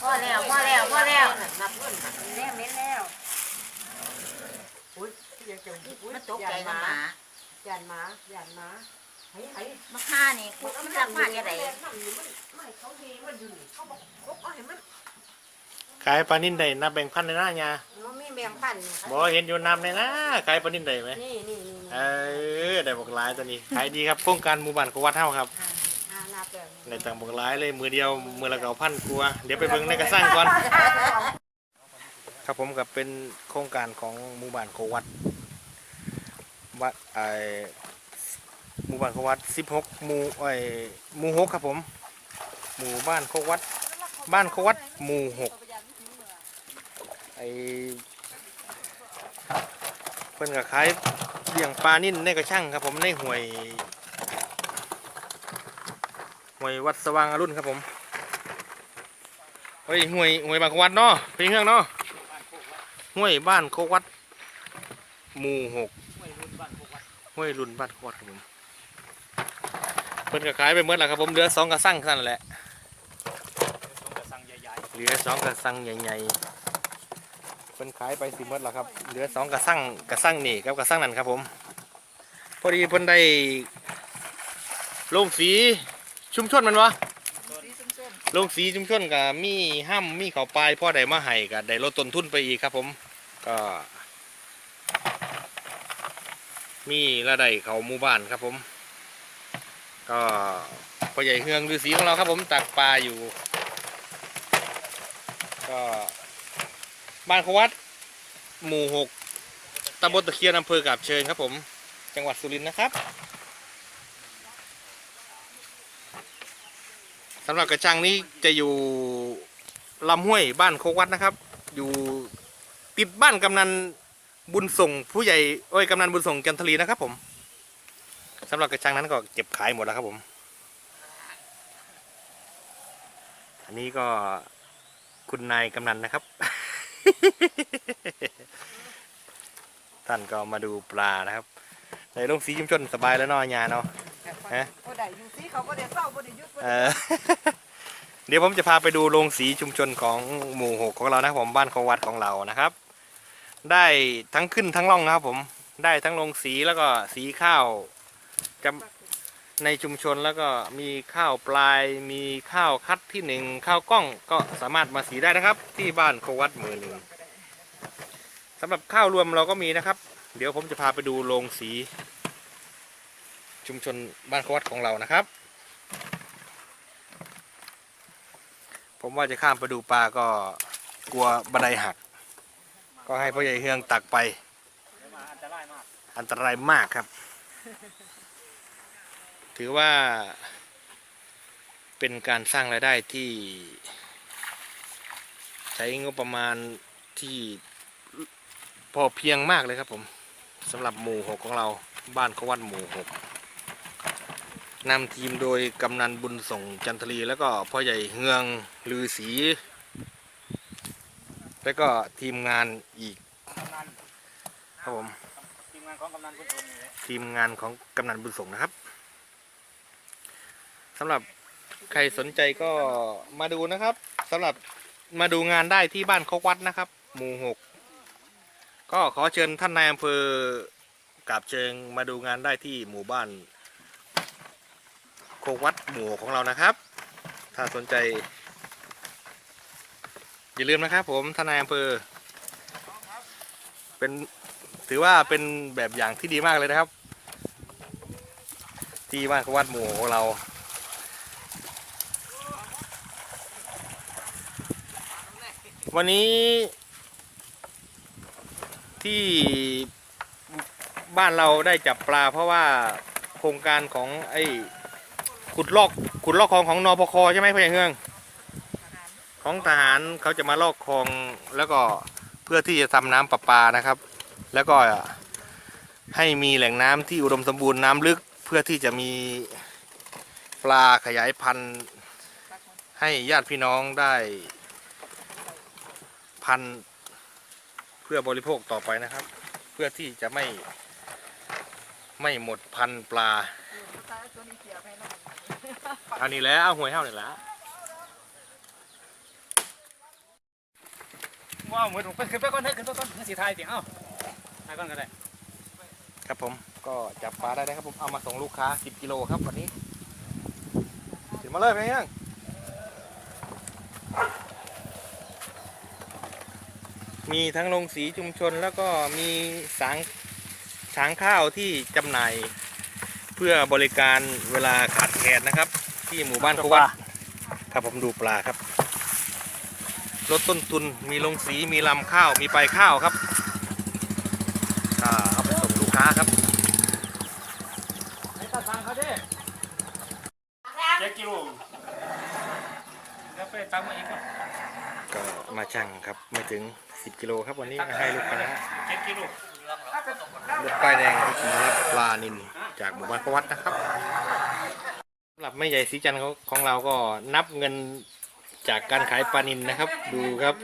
พอแล้วพอแล้วพอแล้วนับเงินหันเม็ดแล้วอุ้ยยังจะอุ้ยมันตกใจน้ำหมาหยานหมาหยานหมาไห้ไห้มะข่านี่คุกมันรักมากยังไงมันไม่เขาดีมันอยู่เขาบอกเขาเอาให้มันขายปลานิ่นได้นับแบ่งพันในหน้ายามันมีแบ่งพันบอกเห็นอยู่นับในหน้าขายปลานิ่นได้ไหมนี่นี่นี่เออได้บอกหลายตัวนี้ขายดีครับโครงการหมู่บ้านกวัดเท่าครับอ่านับแบบ ในต่างบอกหลายเลยมือเดียวมือละเก่าพันกลัวเดี๋ยวไปเบิ่งในกระสร้างก่อน ครับผมกับเป็นโครงการของหมู่บ้านโควัดวัดไอหมู่บ้านโควัด16หมู่ไอหมู่หกครับผม หมู่บ้านโควัด บ้านโควัดหมู่หกไอเพิ่นก็ขายเลี้ยงปลานิ่นในกระช่างครับผมในห่วย ห่วยวัดสว่างอรุณครับผมเฮ้ยห่วยห่วยบานโควัดเนาะเป็นเรื่องเนาะห้วยบ้านโควัดหมู่หกห้วยรุ่นบ้านโควัดครับผมเพิ่นก็ขายไปเมื่อแล้วครับผมเหลือสองกระสังเท่านั้นแหละเหลือสองกระสังใหญ่ๆเพิ่นขายไปสิเมื่อแล้วครับเหลือสองกระสังกระสังนี่กับกระสังนั่นครับผมพอดีเพิ่นได้ลงสี ชุมชนแมันวะลงสีชุมชนกับมีห้ามมีเขาปลายพ่อได้มาให้กับได้ลดต้นทุนไปอีกครับผมก็ มีระดับเขาหมู่บ้านครับผม ก็พ่อใหญ่เฮืองฤาษีของเราครับผมตักปลาอยู่ ก็บ้านเขาวัดหมู่หกตำบลตะเคียนอำเภอกาบเชิญครับผม จังหวัดสุรินทร์นะครับำหรับกระชังนี้จะอยู่ลำห้วยบ้านโคกวัดนะครับ อยู่ติดบ้านกำนันบุญส่งผู้ใหญ่โอ้ยกำนันบุญส่งจันทรีนะครับ ผมสำหรับกระชังนั้นก็เก็บขายหมดแล้วครับผม อันนี้ก็คุณนายกำนันนะครับ ท่านก็มาดูปลานะครับในลงสีชุมชนสบายแล้วนาะยาเนาะ ฮะเขาได้อยู่สิเขาก็ได้เศร้าก็ได้ยุดเออเดี๋ยวผมจะพาไปดูโรงสีชุมชนของหมู่หกของเรานะครับผมบ้านของวัดของเรานะครับ ได้ทั้งขึ้นทั้งล่องนะครับผมได้ทั้งโรงสีแล้วก็สีข้าวกับในชุมชนแล้วก็มีข้าวปลาย มีข้าวคัดที่หนึ่งข้าวกล้องก็สามารถมาสีได้นะครับ ที่บ้านโควัดหมือหนึ่งสำหรับข้าวรวมเราก็มีนะครับ เดี๋ยวผมจะพาไปดูโรงสี ชุมชนบ้านควัดของเรานะครับ ผมว่าจะข้ามไปดูปลาก็กลัวบันไดหัก ก็ให้พ่อใหญ่เฮืองตักไปอันตรายมากอันตรายมากครับ ถือว่าเป็นการสร้างรายได้ที่ ใช้งบประมาณที่พอเพียงมากเลยครับผมสำหรับหมู่หกของเราบ้านเขาวัดหมู่หก นำทีมโดยกำนันบุญส่งจันทรีแล้วก็พ่อใหญ่เฮืองลือศรีแล้วก็ทีมงานอีกครับผมทีมงานของกำนันบุญส่งนี่แหละทีมงานของกำนันบุญส่งนะครับสำหรับใครสนใจก็มาดูนะครับสำหรับมาดูงานได้ที่บ้านโคกวัดนะครับ หมู่หกก็ขอเชิญท่านนายอำเภอกาบเชิงมาดูงานได้ที่หมู่บ้าน โคกวัดหมูของเรานะครับ ถ้าสนใจ อย่าลืมนะครับผมทนายอำเภอเป็นถือว่าเป็นแบบอย่างที่ดีมากเลยนะครับ ที่บ้านโคกวัดหมูของเราวันนี้ที่บ้านเราได้จับปลาเพราะว่าโครงการของไอ้ ขุดลอกขุดลอกคลองของนพคใช่ไหมพ่อใหญ่เฮืองของทหารเขาจะมาลอกคลองแล้วก็เพื่อที่จะทำน้ำประปานะครับ แล้วก็ให้มีแหล่งน้ำที่อุดมสมบูรณ์น้ำลึกเพื่อที่จะมีปลาขยายพันธุ์ให้ญาติพี่น้องได้พันธุ์เพื่อบริโภคต่อไปนะครับ เพื่อที่จะไม่ไม่หมดพันธุ์ปลา เอานี่แหล้วเอาหวยเท่านี่แหละว้าวเหมือนผมขึ้นไปก่อนเถอะขึ้นไปก่อนขึ้นสีไทยเสียงเอ้าไทยก่อนก็ได้ครับผมก็จับปลาได้นะครับผมเอามาส่งลูกค้า 10กิโลครับวันนี้ถึงมาเลยไปยังมีทั้งโรงสีชุมชนแล้วก็มีสางช้างข้าวที่จำหน่าย เพื่อบริการเวลาขาดแคลนนะครับ ที่หมู่บ้านโควัดครับผมดูปลาครับลดต้นทุนมีโรงสีมีลำข้าวมีปลายข้าวครับก็เอาไปส่งลูกค้าครับไอ้ตาตังเขาดิเจ็ดกิโลแล้วไปตังมาอีกครับก็มาชั่งครับไม่ถึง 10 กิโลครับวันนี้ให้ลูกค้าเจ็ดกิโลรถป้ายแดงครับมารับปลานินจากหมู่บ้านประวัตินะครับสำ หรับแม่ใหญ่สีจันเขาของเราก็นับเงินจากการขายปลานินนะครับ ดูครับ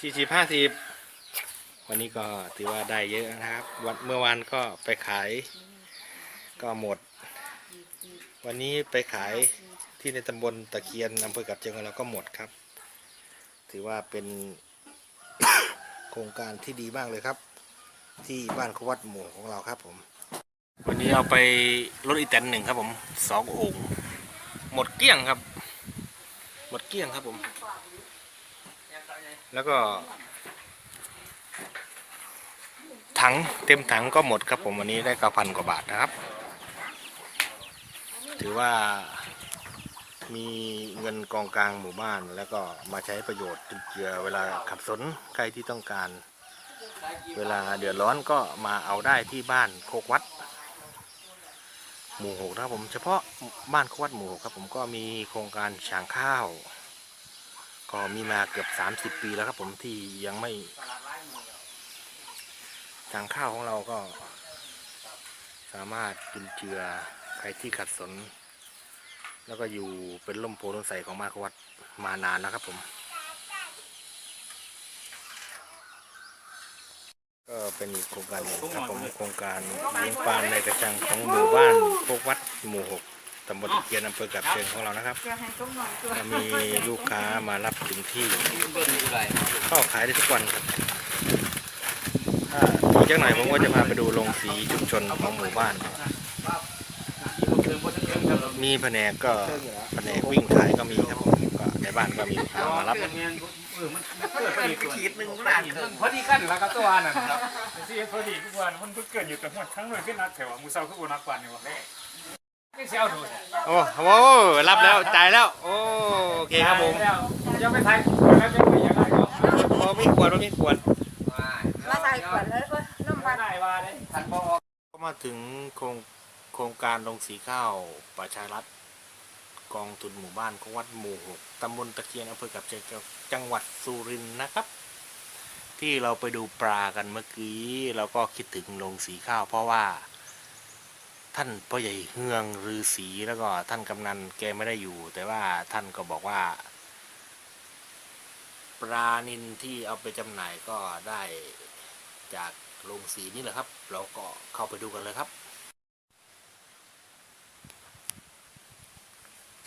สี่สิบห้าสิบวันนี้ก็ถือว่าได้เยอะนะครับ วันเมื่อวานก็ไปขาย ก็หมด วันนี้ไปขายที่ในตำบลตะเคียนอำเภอกับเชียงของเราก็หมดครับ ถือว่าเป็นโครงการที่ดีมากเลยครับ ที่บ้านเขวัดหมู่ของเราครับผม วันนี้เอาไปรถอีแตนหนึ่งครับผมสององค์หมดเกลี้ยงครับ หมดเกลี้ยงครับผม แล้วก็ ถังเต็มถังก็หมดครับผมวันนี้ได้เก้าพันกว่าบาทนะครับ ถือว่ามีเงินกองกลางหมู่บ้าน แล้วก็มาใช้ประโยชน์จุนเจือเวลาขับสนใครที่ต้องการ เวลาเดือดร้อนก็มาเอาได้ที่บ้านโคกวัด หมู่หกนะครับผมเฉพาะบ้านโคกวัดหมู่หกครับผมก็มีโครงการฉางข้าว ก็มีมาเกือบ 30 ปีแล้วครับผมที่ยังไม่ฉางข้าวของเราก็ สามารถจุนเจือใครที่ขัดสน แล้วก็อยู่เป็นล่มโพล่มใสของมาควัดมานานแล้วครับผม ก็เป็นอีกโครงการหนึ่งครับผมโครงการเลี้ยงปลาในกระชังของหมู่บ้านโคกวัดหมู่หกตำบลตะเกียนอำเภอกับเชียงของเรานะครับก็มีลูกค้ามารับถึงที่เข้าขายได้ทุกวันครับถ้าอีกจักหน่อยผมก็จะพาไปดูโรงสีชุมชนของหมู่บ้าน มีแผนกก็แผนกวิ่งขายก็มีครับผมก็ ในบ้านก็มีลูกค้ามารับขีดหนึ่งมันพอดีกันแล้วครับตัวนั่นครับที่พอดีทุกวันมันเพิ่งเกิดอยู่แต่หัวทั้งเลยขึ้นนักแถวมือเสาขึ้นบนนักปั่นอยู่วะไม่เสียวถูกโอ้โหรับแล้วจ่ายแล้ว โอโอเคครับผมยังไม่ทายแล้วจะไปยังไงก็พอไม่ควรพอไม่ควรมาใส่ขวดเลยเว้ยน้ำมันได้ว่าเลยทันบอก็มาถึงโครงโครงการลงสีข้าวประชารัฐ กองทุนหมู่บ้านของวัดหมู่หกตำบลตะเคียนอำเภอกับเชียงจังหวัดสุรินทร์นะครับ ที่เราไปดูปลากันเมื่อกี้เราก็คิดถึงลงสีข้าว เพราะว่า ท่านพ่อใหญ่เฮืองฤาษีแล้วก็ท่านกำนันแกไม่ได้อยู่ แต่ว่าท่านก็บอกว่า ปลานินที่เอาไปจำหน่ายก็ได้จากโรงสีนี่แหละครับ เราก็เข้าไปดูกันเลยครับ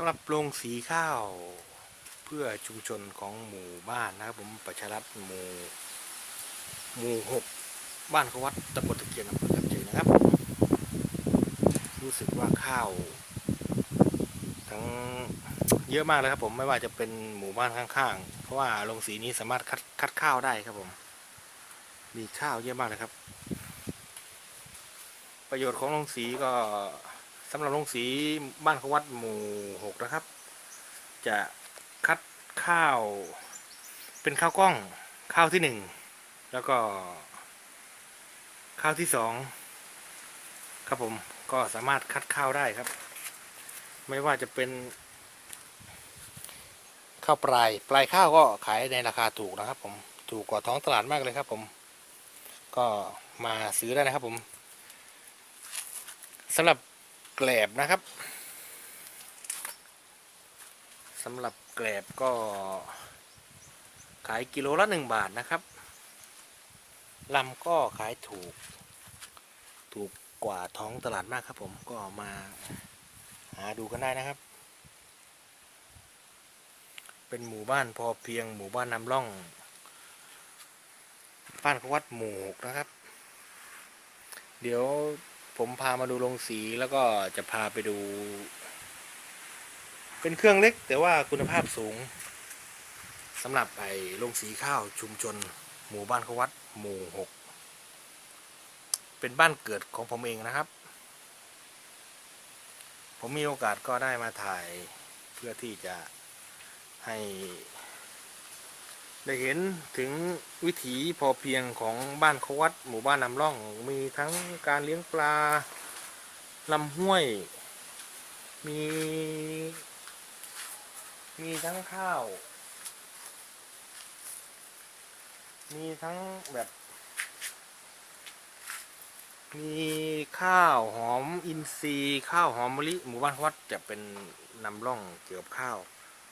ำหรับโรงสีข้าวเพื่อชุมชนของหมู่บ้านนะครับ ผมประชารัฐหมู่หมู่หกบ้านเขาวัดตำบลตะเกียนอำเภอกับเจยนะครับ รู้สึกว่าข้าว ทั้งเยอะมากเลยครับผมไม่ว่าจะเป็นหมู่บ้านข้างๆ เพราะว่าโรงสีนี้สามารถคัดคัดข้าวได้ครับผม มีข้าวเยอะมากเลยครับ ประโยชน์ของโรงสีก็ สำหรับโรงสีบ้านเขาวัดหมู่หกนะครับ จะคัดข้าว เป็นข้าวกล้องข้าวที่หนึ่งแล้วก็ ข้าวที่สองครับผมก็สามารถคัดข้าวได้ครับ ไม่ว่าจะเป็น ข้าวปลายปลายข้าวก็ขายในราคาถูกนะครับ ผมถูกกว่าท้องตลาดมากเลยครับ ผม ก็มาซื้อได้นะครับ ผมสำหรับ แกลบนะครับสำหรับแกลบก็ขายกิโลละหนึ่งบาทนะครับลำก็ขายถูก ถูกกว่าท้องตลาดมากครับผมก็มาหาดูกันได้นะครับ เป็นหมู่บ้านพอเพียงหมู่บ้านนำร่อง บ้านขาวัดหมู่หกนะครับ เดี๋ยว ผมพามาดูโรงสีแล้วก็จะพาไปดู เป็นเครื่องเล็กแต่ว่าคุณภาพสูงสำหรับไอ้โรงสีข้าวชุมชน หมู่บ้านเขาวัดหมู่หกเป็นบ้านเกิดของผมเองนะครับ ผมมีโอกาสก็ได้มาถ่ายเพื่อที่จะให้ ได้เห็นถึงวิถีพอเพียงของบ้านเขาวัดหมู่บ้านนำร่อง มีทั้งการเลี้ยงปลาลำห้วย มี มีทั้งข้าว มีทั้งแบบ มีข้าวหอมอินทรีย์ข้าวหอมมะลิหมู่บ้านเขาวัดจะเป็นนำร่องเกี่ยวกับข้าว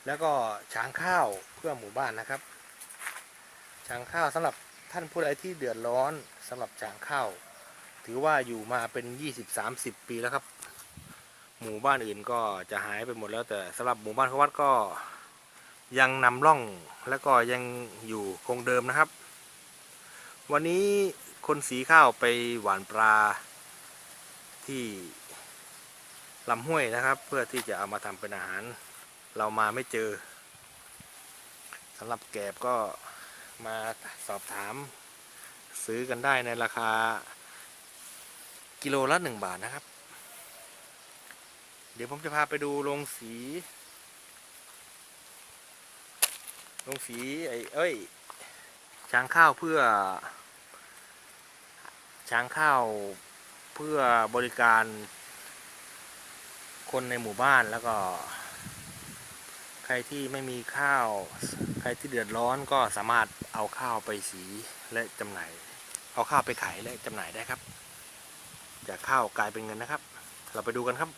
แล้วก็ช้างข้าวเพื่อหมู่บ้านนะครับ ช้างข้าวสำหรับท่านผู้ใดที่เดือดร้อนสำหรับช้างข้าว ถือว่าอยู่มาเป็น 20-30 ปีแล้วครับ หมู่บ้านอื่นก็จะหายไปหมดแล้วแต่สำหรับหมู่บ้านเขาวัดก็ยังนำร่องและก็ยังอยู่คงเดิมนะครับ วันนี้คนสีข้าวไปหวานปลาที่ลำห้วยนะครับ เพื่อที่จะเอามาทำเป็นอาหาร เรามาไม่เจอสำหรับแกบก็ มาสอบถาม ซื้อกันได้ในราคา กิโลละหนึ่งบาทนะครับ เดี๋ยวผมจะพาไปดูโรงสีโรงสีไอ้เอ้ยช้างข้าวเพื่อ ช้างข้าวเพื่อบริการคนในหมู่บ้านแล้วก็ ใครที่ไม่มีข้าว ใครที่เดือดร้อนก็สามารถเอาข้าวไปสีและจำหน่าย เอาข้าวไปขายและจำหน่ายได้ครับ จากข้าวกลายเป็นเงินนะครับ เราไปดูกันครับ